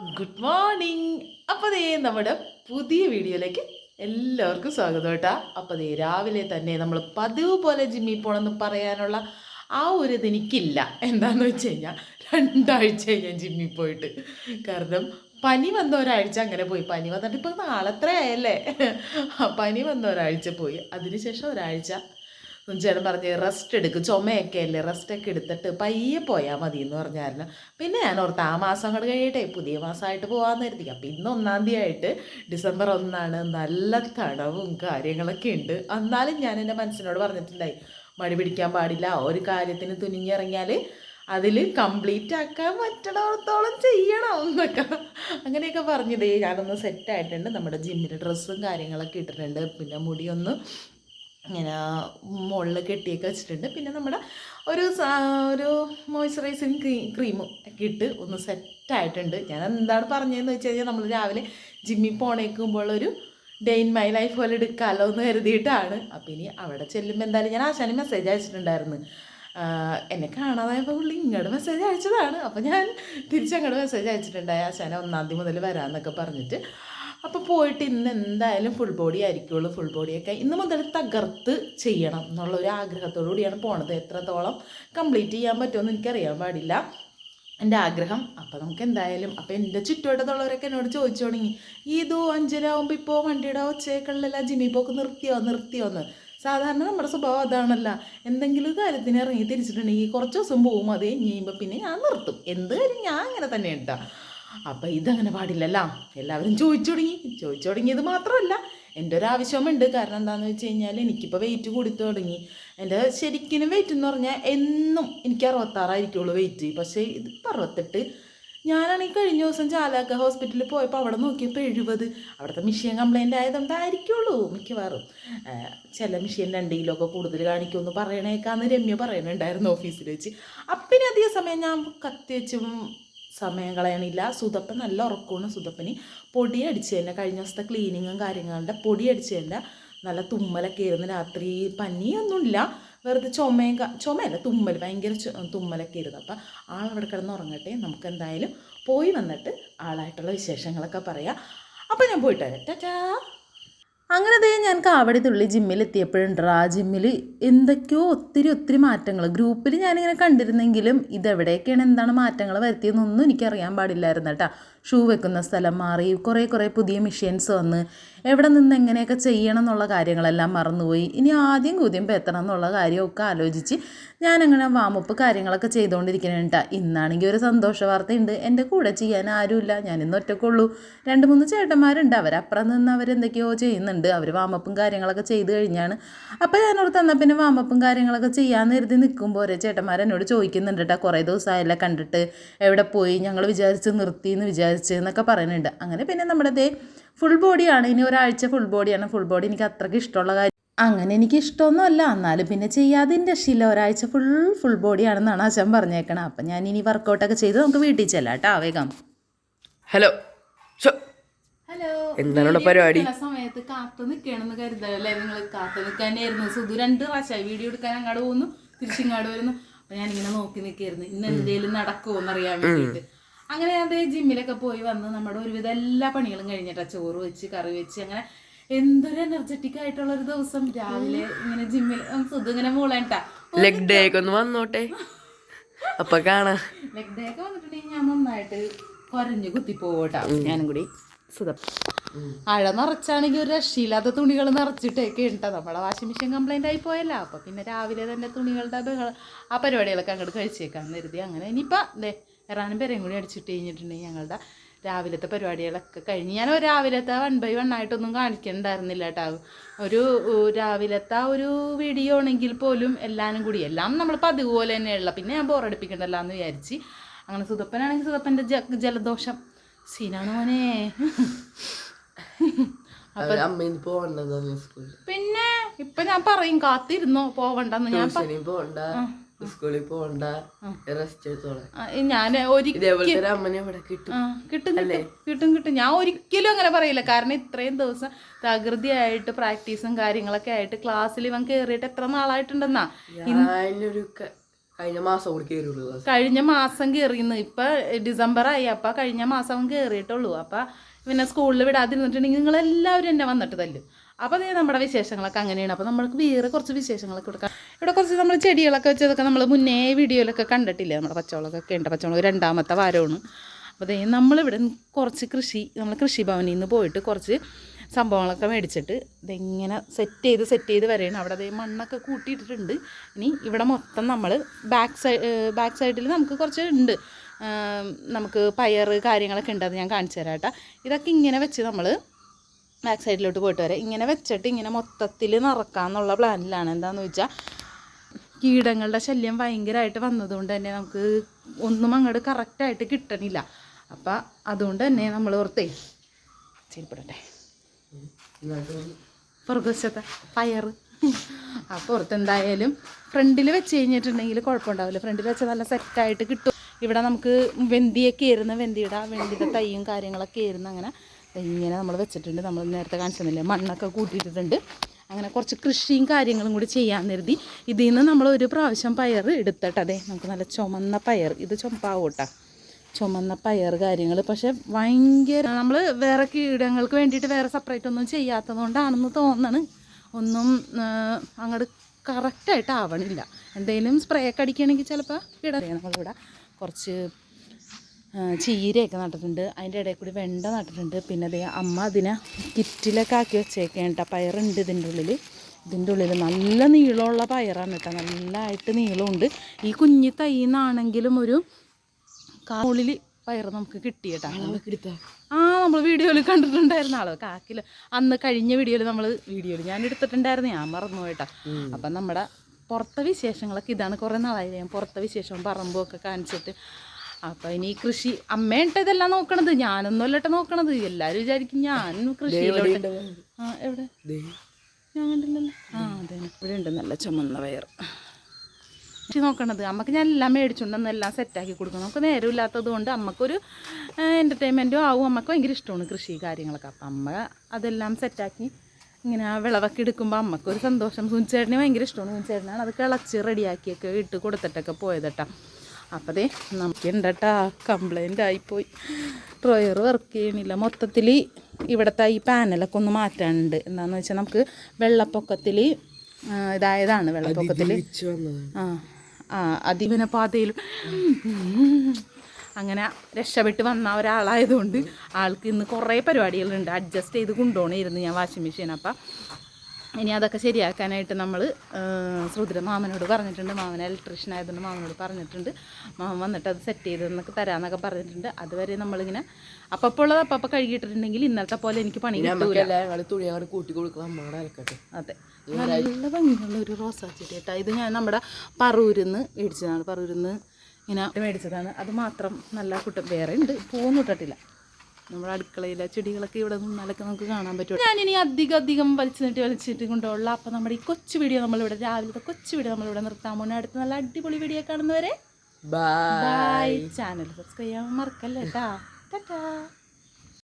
Good morning അപ്പോൾ ദേ നമ്മുടെ പുതിയ വീഡിയോയിലേക്ക് എല്ലാവർക്കും സ്വാഗതം കേട്ടാ. അപ്പോൾ ദേ രാവിലെ തന്നെ നമ്മൾ പതിവ് പോലെ ജിമ്മിൽ പോകണമെന്ന് പറയാനുള്ള ആ ഒരു ഇത് എനിക്കില്ല. എന്താണെന്ന് വെച്ച് കഴിഞ്ഞാൽ രണ്ടാഴ്ച ഞാൻ ജിമ്മിൽ പോയിട്ട്. കാരണം പനി വന്ന ഒരാഴ്ച അങ്ങനെ പോയി. പനി വന്നിട്ട് ഇപ്പോൾ നാളത്ര ആയല്ലേ? പനി വന്ന ഒരാഴ്ച പോയി. അതിനുശേഷം ഒരാഴ്ച ചേട്ടൻ പറഞ്ഞ് റെസ്റ്റ് എടുക്കും. ചുമയൊക്കെ അല്ലേ റെസ്റ്റ് ഒക്കെ എടുത്തിട്ട് പയ്യെ പോയാൽ മതി എന്ന് പറഞ്ഞായിരുന്നു. പിന്നെ ഞാൻ ഓർത്ത് ആ മാസം അങ്ങോട്ട് കഴിയട്ടെ പുതിയ മാസമായിട്ട് പോകാമെന്ന് കരുതി. അപ്പം ഇന്ന് ഒന്നാം തീയതി ആയിട്ട് ഡിസംബർ ഒന്നാണ്. നല്ല തണവും കാര്യങ്ങളൊക്കെ ഉണ്ട്. എന്നാലും ഞാൻ എന്റെ മനസ്സിനോട് പറഞ്ഞിട്ടുണ്ടായി മടി പിടിക്കാൻ പാടില്ല ഒരു കാര്യത്തിന് തുനിഞ്ഞിറങ്ങിയാൽ അതിൽ കംപ്ലീറ്റ് ആക്കാൻ പറ്റണത്തോളം ചെയ്യണം എന്നൊക്കെ. അങ്ങനെയൊക്കെ പറഞ്ഞതേ ഞാനൊന്ന് സെറ്റായിട്ടുണ്ട് നമ്മുടെ ജിമ്മിൽ ഡ്രസ്സും കാര്യങ്ങളൊക്കെ ഇട്ടിട്ടുണ്ട്. പിന്നെ മുടിയൊന്ന് ഇങ്ങനെ മുകളിൽ കെട്ടിയൊക്കെ വെച്ചിട്ടുണ്ട്. പിന്നെ നമ്മുടെ ഒരു ഒരു മോയ്സ്ചറൈസിങ് ക്രീ ക്രീമും ഒക്കെ ഇട്ട് ഒന്ന് സെറ്റായിട്ടുണ്ട് ഞാൻ എന്താണ് പറഞ്ഞതെന്ന് വെച്ച് കഴിഞ്ഞാൽ നമ്മൾ രാവിലെ ജിമ്മിൽ പോണേക്കുമ്പോൾ ഒരു ഡേ ഇൻ മൈ ലൈഫ് പോലെ എടുക്കാമല്ലോ എന്ന് കരുതിയിട്ടാണ്. അപ്പോൾ ഇനി അവിടെ ചെല്ലുമ്പോൾ എന്തായാലും ഞാൻ ആശാന് മെസ്സേജ് അയച്ചിട്ടുണ്ടായിരുന്നു. എന്നെ കാണാതായപ്പോൾ പുള്ളി ഇങ്ങോട്ട് മെസ്സേജ് അയച്ചതാണ്. അപ്പോൾ ഞാൻ തിരിച്ചങ്ങോട്ട് മെസ്സേജ് അയച്ചിട്ടുണ്ടായി. ആശാന ഒന്നാം തീയതി മുതൽ വരാമെന്നൊക്കെ പറഞ്ഞിട്ട്. അപ്പോൾ പോയിട്ട് ഇന്ന് എന്തായാലും ഫുൾ ബോഡി ആയിരിക്കുള്ളൂ ഫുൾ ബോഡിയൊക്കെ ഇന്ന് മുതൽ തകർത്ത് ചെയ്യണം എന്നുള്ള ഒരു ആഗ്രഹത്തോടു കൂടിയാണ് പോണത്. എത്രത്തോളം കംപ്ലീറ്റ് ചെയ്യാൻ പറ്റുമെന്ന് എനിക്കറിയാൻ പാടില്ല. എന്റെ ആഗ്രഹം. അപ്പോൾ നമുക്ക് എന്തായാലും അപ്പോൾ എന്റെ ചുറ്റുവട്ടത്തുള്ളവരൊക്കെ എന്നോട് ചോദിച്ചു തുടങ്ങി ഇതോ അഞ്ചരാകുമ്പോൾ ഇപ്പോൾ വണ്ടിയുടെ ഒച്ചയൊക്കെയുള്ള ജിമ്മിൽ പോക്ക് നിർത്തിയോ നിർത്തിയോ എന്ന്? സാധാരണ നമ്മുടെ സ്വഭാവം അതാണല്ല. എന്തെങ്കിലും കാര്യത്തിന് ഇറങ്ങി തിരിച്ചിട്ടുണ്ടെങ്കിൽ കുറച്ച് ദിവസം പോകും അത് കഴിയുമ്പോൾ പിന്നെ ഞാൻ നിർത്തും. എന്ത് കാര്യം? ഞാൻ അങ്ങനെ തന്നെ ഉണ്ടാ അപ്പം ഇതങ്ങനെ പാടില്ലല്ല. എല്ലാവരും ചോദിച്ചു തുടങ്ങി. ചോദിച്ചു തുടങ്ങിയത് മാത്രമല്ല എന്റെ ഒരു ആവശ്യമുണ്ട്. കാരണം എന്താണെന്ന് വെച്ച് കഴിഞ്ഞാൽ എനിക്കിപ്പോൾ വെയിറ്റ് കൂടി തുടങ്ങി. എന്റെ ശരിക്കും വെയിറ്റ് എന്ന് പറഞ്ഞാൽ എന്നും എനിക്ക് അറുപത്താറായിരിക്കുള്ളൂ വെയിറ്റ് പക്ഷേ ഇത് അറുപത്തെട്ട്. ഞാനാണെങ്കിൽ കഴിഞ്ഞ ദിവസം ചാലാക്ക ഹോസ്പിറ്റലിൽ പോയപ്പോൾ അവിടെ നോക്കിയപ്പോൾ എഴുപത്. അവിടുത്തെ മെഷീൻ കംപ്ലൈന്റ് ആയതുകൊണ്ടായിരിക്കുള്ളൂ മിക്കവാറും. ചില മെഷീൻ രണ്ട് കിലോ ഒക്കെ കൂടുതൽ കാണിക്കുമെന്ന് പറയണേക്കാന്ന് രമ്യ പറയണുണ്ടായിരുന്നു ഓഫീസിൽ വെച്ച്. അപ്പം അധിക സമയം ഞാൻ കത്തി വെച്ചും സമയം കളയണില്ല. സുതപ്പൻ നല്ല ഉറക്കമാണ് സുതപ്പന്. പൊടി അടിച്ച് തന്നെ കഴിഞ്ഞ ദിവസത്തെ ക്ലീനിങ്ങും കാര്യങ്ങളുടെ പൊടി അടിച്ച് തന്നെ നല്ല തുമ്മലൊക്കെ ആയിരുന്നു രാത്രി. പനിയൊന്നുമില്ല. വെറുതെ ചുമയും ചുമയല്ല തുമ്മൽ. ഭയങ്കര തുമ്മലൊക്കെ ആയിരുന്നു. അപ്പം ആളവിടെ കിടന്ന് ഉറങ്ങട്ടെ. നമുക്ക് എന്തായാലും പോയി വന്നിട്ട് ആളായിട്ടുള്ള വിശേഷങ്ങളൊക്കെ പറയാം. അപ്പം ഞാൻ പോയിട്ട് വരാം. ടാറ്റാ! അങ്ങനെ ദേ ഞാൻ കാവടിത്തുള്ളി ജിമ്മിൽ എത്തിയപ്പോഴുണ്ട് ആ ജിമ്മിൽ എന്തൊക്കെയോ ഒത്തിരി ഒത്തിരി മാറ്റങ്ങൾ ഗ്രൂപ്പിൽ ഞാനിങ്ങനെ കണ്ടിരുന്നെങ്കിലും ഇതെവിടെയൊക്കെയാണ് എന്താണ് മാറ്റങ്ങൾ വരുത്തിയതെന്നൊന്നും എനിക്കറിയാൻ പാടില്ലായിരുന്നു കേട്ടോ ഷൂ വെക്കുന്ന സ്ഥലം മാറി കുറേ കുറേ പുതിയ മെഷീൻസ് വന്ന് എവിടെ നിന്ന് എങ്ങനെയൊക്കെ ചെയ്യണം എന്നുള്ള കാര്യങ്ങളെല്ലാം മറന്നുപോയി. ഇനി ആദ്യം കുതിയുമ്പോൾ എത്തണം എന്നുള്ള കാര്യമൊക്കെ ആലോചിച്ച് ഞാനങ്ങനെ വാമപ്പ് കാര്യങ്ങളൊക്കെ ചെയ്തുകൊണ്ടിരിക്കണം കേട്ടോ ഇന്നാണെങ്കിൽ ഒരു സന്തോഷ വാർത്തയുണ്ട്. എന്റെ കൂടെ ചെയ്യാൻ ആരുമില്ല. ഞാൻ ഇന്ന് ഒറ്റക്കുള്ളൂ. രണ്ട് മൂന്ന് ചേട്ടന്മാരുണ്ട്. അവരപ്പുറം നിന്ന് അവരെന്തൊക്കെയോ ചെയ്യുന്നുണ്ട്. അവർ വാമപ്പും കാര്യങ്ങളൊക്കെ ചെയ്ത് കഴിഞ്ഞാണ്. അപ്പോൾ ഞാനോട് തന്നാൽ പിന്നെ വാമപ്പും കാര്യങ്ങളൊക്കെ ചെയ്യാമെന്ന് കരുതി നിൽക്കുമ്പോൾ ഒരേ ചേട്ടന്മാർ എന്നോട് ചോദിക്കുന്നുണ്ട് കേട്ടോ കുറേ ദിവസമായല്ലേ കണ്ടിട്ട്. എവിടെ പോയി? ഞങ്ങൾ വിചാരിച്ച് നിർത്തി എന്ന് വിചാരിച്ച് എന്നൊക്കെ പറയുന്നുണ്ട് അങ്ങനെ പിന്നെ നമ്മുടെ ദേ ഫുൾ ബോഡിയാണ് ഇനി ഒരാഴ്ച ഫുൾ ബോഡിയാണ് ഫുൾ ബോഡി എനിക്ക് അത്രയ്ക്ക് ഇഷ്ടമുള്ള കാര്യം. അങ്ങനെ എനിക്ക് ഇഷ്ടമൊന്നുമല്ല. എന്നാലും പിന്നെ ചെയ്യാതെ രക്ഷയില്ല ഒരാഴ്ച ഫുൾ ഫുൾ ബോഡിയാണെന്നാണ് അച്ഛൻ പറഞ്ഞേക്കണം. അപ്പം ഞാൻ ഇനി വർക്കൗട്ടൊക്കെ ചെയ്ത് നമുക്ക് വീട്ടിൽ ചെല്ലാം കേട്ടോ. വേഗം. ഹലോ എന്താണോ ഹലോ എന്താണ് പരിപാടി? സമയത്ത് കാത്തു നിൽക്കണമെന്ന് കരുതല്ലേ നിങ്ങൾ കാത്തു നിൽക്കാനായിരുന്നു. സുധു രണ്ട് പ്രാവശ്യമായി വീഡിയോ എടുക്കാൻ അങ്ങോട്ട് പോകുന്നു തിരിച്ചിങ്ങോട്ട് വരുന്നു. അപ്പൊ ഞാനിങ്ങനെ നോക്കി നിൽക്കായിരുന്നു. ഇന്ന് എന്തേലും നടക്കുമോ എന്നറിയാൻ വേണ്ടിയിട്ട്. അങ്ങനെ അതേ ജിമ്മിലൊക്കെ പോയി വന്ന് നമ്മുടെ ഒരുവിധ എല്ലാ പണികളും കഴിഞ്ഞിട്ടാ. ചോറ് വെച്ച് കറി വെച്ച് അങ്ങനെ എന്തൊരു എനർജറ്റിക് ആയിട്ടുള്ള ഒരു ദിവസം. രാവിലെ ഇങ്ങനെ ജിമ്മിൽ സുധു ഇങ്ങനെ മൂളേട്ടാ ലെഗ് ഡേ ഒക്കെ ഒന്ന് വന്നോട്ടെ. അപ്പൊ കാണാ. ലെഗ് ഡേ ഒക്കെ വന്നിട്ടുണ്ടെങ്കിൽ ഞാൻ നന്നായിട്ട് കുരഞ്ഞു കുത്തി പോവട്ടാ. ഞാനും കൂടി സുഖം അഴ നിറച്ചാണെങ്കിൽ ഒരു രക്ഷയില്ലാത്ത തുണികൾ നിറച്ചിട്ടൊക്കെ ഉണ്ടോ. നമ്മുടെ വാഷിംഗ് മെഷീൻ കംപ്ലൈന്റ് ആയി പോയല്ല. അപ്പൊ പിന്നെ രാവിലെ തന്നെ തുണികളുടെ ബഹളം ആ പരിപാടികളൊക്കെ അങ്ങോട്ട് കഴിച്ചേക്കാന്ന് കരുതി. അങ്ങനെ ഇനിയിപ്പോൾ ദേ എറാനും പേരെയും കൂടി അടിച്ചിട്ട് കഴിഞ്ഞിട്ടുണ്ടെങ്കിൽ ഞങ്ങളുടെ രാവിലത്തെ പരിപാടികളൊക്കെ കഴിഞ്ഞ്. ഞാൻ രാവിലത്തെ വൺ ബൈ വൺ ആയിട്ടൊന്നും കാണിക്കണ്ടായിരുന്നില്ല കേട്ടോ ഒരു രാവിലത്തെ ആ ഒരു വീഡിയോ ആണെങ്കിൽ പോലും എല്ലാവരും കൂടി എല്ലാം നമ്മൾ പതിവ് പോലെ തന്നെയുള്ള പിന്നെ ഞാൻ ബോറടിപ്പിക്കണ്ടല്ല എന്ന് വിചാരിച്ച്. അങ്ങനെ സുതപ്പനാണെങ്കിൽ സുതപ്പന്റെ ജ ജലദോഷം. സീനാണ് മോനെ. പിന്നെ ഇപ്പൊ ഞാൻ പറയും കാത്തിരുന്നോ? പോവണ്ടെന്ന്. ഞാൻ പോവണ്ട. സ്കൂളിൽ പോണ്ട. റെസ്റ്റ് എടുത്തോളാം. ഞാൻ ഒരിക്കലും ഒരു അമ്മനെ ഇവിടെ കിട്ടും. കിട്ടും കിട്ടും കിട്ടും ഞാൻ ഒരിക്കലും അങ്ങനെ പറയില്ല. കാരണം ഇത്രയും ദിവസം തകൃതിയായിട്ട് പ്രാക്ടീസും കാര്യങ്ങളൊക്കെ ആയിട്ട് ക്ലാസ്സിൽ ഇവൻ കയറിയിട്ട് എത്ര നാളായിട്ടുണ്ടെന്നാ? ഞാനൊരു കഴിഞ്ഞ മാസം കൂടി കയറിയുള്ളൂ. കഴിഞ്ഞ മാസം കയറിയെന്ന് ഇപ്പൊ ഡിസംബർ ആയി അപ്പൊ കഴിഞ്ഞ മാസം അവൻ കയറിയിട്ടുള്ളൂ അപ്പൊ പിന്നെ സ്കൂളിൽ വിടാതിരുന്നിട്ടുണ്ടെങ്കിൽ നിങ്ങൾ എല്ലാവരും എന്നെ വന്നിട്ട് തല്ലും. അപ്പോൾ അതേ നമ്മുടെ വിശേഷങ്ങളൊക്കെ അങ്ങനെയാണ്. അപ്പോൾ നമ്മൾക്ക് വേറെ കുറച്ച് വിശേഷങ്ങളൊക്കെ കൊടുക്കാം. ഇവിടെ കുറച്ച് നമ്മൾ ചെടികളൊക്കെ വെച്ചതൊക്കെ നമ്മൾ മുന്നേ വീഡിയോയിലൊക്കെ കണ്ടിട്ടില്ലേ? നമ്മുടെ പച്ചമുളകൊക്കെ ഉണ്ട്. പച്ചമുളക് രണ്ടാമത്തെ വാരമാണ്. അപ്പോൾ അതേ നമ്മളിവിടെ കുറച്ച് കൃഷി നമ്മൾ കൃഷിഭവനിൽ നിന്ന് പോയിട്ട് കുറച്ച് സംഭവങ്ങളൊക്കെ മേടിച്ചിട്ട് ഇതെങ്ങനെ സെറ്റ് ചെയ്ത് സെറ്റ് ചെയ്ത് വരെയാണ്. അവിടെ അതേ മണ്ണൊക്കെ കൂട്ടിയിട്ടിട്ടുണ്ട്. ഇനി ഇവിടെ മൊത്തം നമ്മൾ ബാക്ക് സൈഡ് ബാക്ക് സൈഡിൽ നമുക്ക് കുറച്ച് ഉണ്ട്. നമുക്ക് പയർ കാര്യങ്ങളൊക്കെ ഉണ്ട് ഞാൻ കാണിച്ചു തരാം കേട്ടോ. ഇതൊക്കെ ഇങ്ങനെ വെച്ച് നമ്മൾ ബാക്ക് സൈഡിലോട്ട് പോയിട്ട് വരാം. ഇങ്ങനെ വെച്ചിട്ട് ഇങ്ങനെ മൊത്തത്തിൽ നിറക്കാമെന്നുള്ള പ്ലാനിലാണ് എന്താണെന്ന് വെച്ചാൽ കീടങ്ങളുടെ ശല്യം ഭയങ്കരമായിട്ട് വന്നതുകൊണ്ട് തന്നെ നമുക്ക് ഒന്നും അങ്ങോട്ട് കറക്റ്റായിട്ട് കിട്ടണില്ല. അപ്പം അതുകൊണ്ട് തന്നെ നമ്മൾ ഓർത്തേ ചെരിപ്പിടട്ടെ പുറകുവശത്തെ പയർ. അപ്പോൾ പുറത്ത് എന്തായാലും ഫ്രണ്ടിൽ വെച്ച് കഴിഞ്ഞിട്ടുണ്ടെങ്കിൽ കുഴപ്പമുണ്ടാവില്ല. ഫ്രണ്ടിൽ വെച്ചാൽ നല്ല സെറ്റായിട്ട് കിട്ടും. ഇവിടെ നമുക്ക് വെന്തിയൊക്കെ ആയിരുന്നു. വെന്തിയുടെ വെന്തിയുടെ തൈയും കാര്യങ്ങളൊക്കെ ആയിരുന്നു അങ്ങനെ. ഇങ്ങനെ നമ്മൾ വെച്ചിട്ടുണ്ട്. നമ്മൾ നേരത്തെ കാണിച്ചതല്ലേ? മണ്ണൊക്കെ കൂട്ടിയിട്ടുണ്ട് അങ്ങനെ കുറച്ച് കൃഷിയും കാര്യങ്ങളും കൂടി ചെയ്യാൻ കരുതി. ഇതിൽ നിന്ന് നമ്മൾ ഒരു പ്രാവശ്യം പയർ എടുത്തിട്ട് അതെ നമുക്ക് നല്ല ചുമന്ന പയർ. ഇത് ചുമപ്പാവൂട്ടാ. ചുമന്ന പയർ കാര്യങ്ങൾ പക്ഷെ ഭയങ്കര നമ്മൾ വേറെ കീടങ്ങൾക്ക് വേണ്ടിയിട്ട് വേറെ സെപ്പറേറ്റ് ഒന്നും ചെയ്യാത്തത് കൊണ്ടാണെന്ന് തോന്നണ്. ഒന്നും അങ്ങോട്ട് കറക്റ്റായിട്ട് ആവണില്ല. എന്തെങ്കിലും സ്പ്രേ ഒക്കെ അടിക്കുകയാണെങ്കിൽ ചിലപ്പോൾ കീട നമ്മളിവിടെ കുറച്ച് ചീരയൊക്കെ നട്ടിട്ടുണ്ട്. അതിന്റെ ഇടയിൽ കൂടി വെണ്ട നട്ടിട്ടുണ്ട്. പിന്നെ അതേ അമ്മ അതിനെ കിറ്റിലൊക്കെ ആക്കി വെച്ചേക്കേണ്ട പയറുണ്ട് ഇതിന്റെ ഉള്ളിൽ ഇതിന്റെ ഉള്ളിൽ നല്ല നീളമുള്ള പയറാണ് കേട്ടോ നല്ലതായിട്ട് നീളമുണ്ട്. ഈ കുഞ്ഞി തൈന്നാണെങ്കിലും ഒരു കാളിൽ പയർ നമുക്ക് കിട്ടിയിട്ടാ ആ നമ്മൾ വീഡിയോയിൽ കണ്ടിട്ടുണ്ടായിരുന്ന. ആൾ കാക്കിൽ അന്ന് കഴിഞ്ഞ വീഡിയോയിൽ നമ്മൾ വീഡിയോയിൽ ഞാൻ എടുത്തിട്ടുണ്ടായിരുന്നു. ഞാൻ മറന്നു കേട്ടോ അപ്പം നമ്മുടെ പുറത്തെ വിശേഷങ്ങളൊക്കെ ഇതാണ് കുറേ നാളായി. ഞാൻ പുറത്തെ വിശേഷവും പറമ്പും ഒക്കെ കാണിച്ചിട്ട്. അപ്പോൾ ഇനി കൃഷി അമ്മേട്ട ഇതെല്ലാം നോക്കണത് ഞാനൊന്നും അല്ലട്ടെ നോക്കണത്. എല്ലാവരും വിചാരിക്കും ഞാൻ കൃഷിയിലോട്ട് ആ എവിടെ? ഞാൻ കണ്ടില്ലല്ലോ. ആ അതെ. ഇവിടെ ഉണ്ട് നല്ല ചുമന്ന വയർ കൃഷി നോക്കണത്. അമ്മയ്ക്ക് ഞാൻ എല്ലാം മേടിച്ചുകൊണ്ടെന്ന് എല്ലാം സെറ്റാക്കി കൊടുക്കണം. നമുക്ക് നേരമില്ലാത്തത് കൊണ്ട് അമ്മക്കൊരു എന്റർടൈൻമെന്റും ആവും. അമ്മയ്ക്ക് ഭയങ്കര ഇഷ്ടമാണ് കൃഷി കാര്യങ്ങളൊക്കെ. അപ്പം അമ്മ അതെല്ലാം സെറ്റാക്കി ഇങ്ങനെ ആ വിളവൊക്കെ എടുക്കുമ്പോൾ അമ്മക്കൊരു സന്തോഷം. സുനിച്ചേട്ടന് ഭയങ്കര ഇഷ്ടമാണ്. സുനിച്ചേട്ടനാണ് അത് കിളച്ച് റെഡിയാക്കിയൊക്കെ ഇട്ട് കൊടുത്തിട്ടൊക്കെ പോയതട്ടാ. അപ്പതേ ദേ നമുക്കുണ്ടട്ടാ കംപ്ലൈന്റ് ആയിപ്പോയി. ഡ്രോയർ വർക്ക് ചെയ്യണില്ല. മൊത്തത്തിൽ ഇവിടുത്തെ ഈ പാനലൊക്കെ ഒന്ന് മാറ്റാനുണ്ട്. എന്താണെന്ന് വെച്ചാൽ നമുക്ക് വെള്ളപ്പൊക്കത്തിൽ ഇതായതാണ് വെള്ളപ്പൊക്കത്തിൽ ആ ആ അതിവിനെ പാതയിൽ അങ്ങനെ രക്ഷപ്പെട്ട് വന്ന ഒരാളായതുകൊണ്ട് ആൾക്ക് ഇന്ന് കുറേ പരിപാടികളുണ്ട്. അഡ്ജസ്റ്റ് ചെയ്ത് കൊണ്ടുപോകണമായിരുന്നു ഞാൻ വാഷിംഗ് മെഷീൻ അപ്പം ഇനി അതൊക്കെ ശരിയാക്കാനായിട്ട് നമ്മൾ ശ്രുതിര മാമനോട് പറഞ്ഞിട്ടുണ്ട്. മാമൻ ഇലക്ട്രീഷ്യൻ ആയതുകൊണ്ട് മാമനോട് പറഞ്ഞിട്ടുണ്ട്. മാമൻ വന്നിട്ട് അത് സെറ്റ് ചെയ്തെന്നൊക്കെ തരാമെന്നൊക്കെ പറഞ്ഞിട്ടുണ്ട്. അതുവരെ നമ്മളിങ്ങനെ അപ്പോൾ ഉള്ളത് അപ്പം അപ്പം കഴുകിയിട്ടിട്ടുണ്ടെങ്കിൽ ഇന്നത്തെ പോലെ എനിക്ക് പണി അതെ. നല്ല ഭംഗിയുള്ള ഒരു റോസാ ചെടി കേട്ടോ ഇത് ഞാൻ നമ്മുടെ പറൂരിൽ നിന്ന് മേടിച്ചതാണ്. പറൂരിന്ന് ഇങ്ങനെ മേടിച്ചതാണ്. അത് മാത്രം നല്ല കുട്ടം വേറെ ഉണ്ട്. പൂവൊന്നും ഇട്ടിട്ടില്ല. നമ്മുടെ അടുക്കളയിലെ ചെടികളൊക്കെ ഇവിടെ നിന്നാലൊക്കെ നമുക്ക് കാണാൻ പറ്റും. ഇനി അധികം അധികം വലിച്ചു നീട്ടി വലിച്ചിട്ട് കൊണ്ടുള്ള അപ്പം നമ്മുടെ ഈ കൊച്ചു വീഡിയോ നമ്മളിവിടെ രാവിലത്തെ കൊച്ചു വീഡിയോ നമ്മളിവിടെ നിർത്താൻ പോകുന്ന അടുത്ത നല്ല അടിപൊളി വീഡിയോ കാണുന്നവരെ ബൈ ചാനൽ സബ്സ്ക്രൈബ് ചെയ്യാൻ മറക്കല്ലേ കേട്ടാ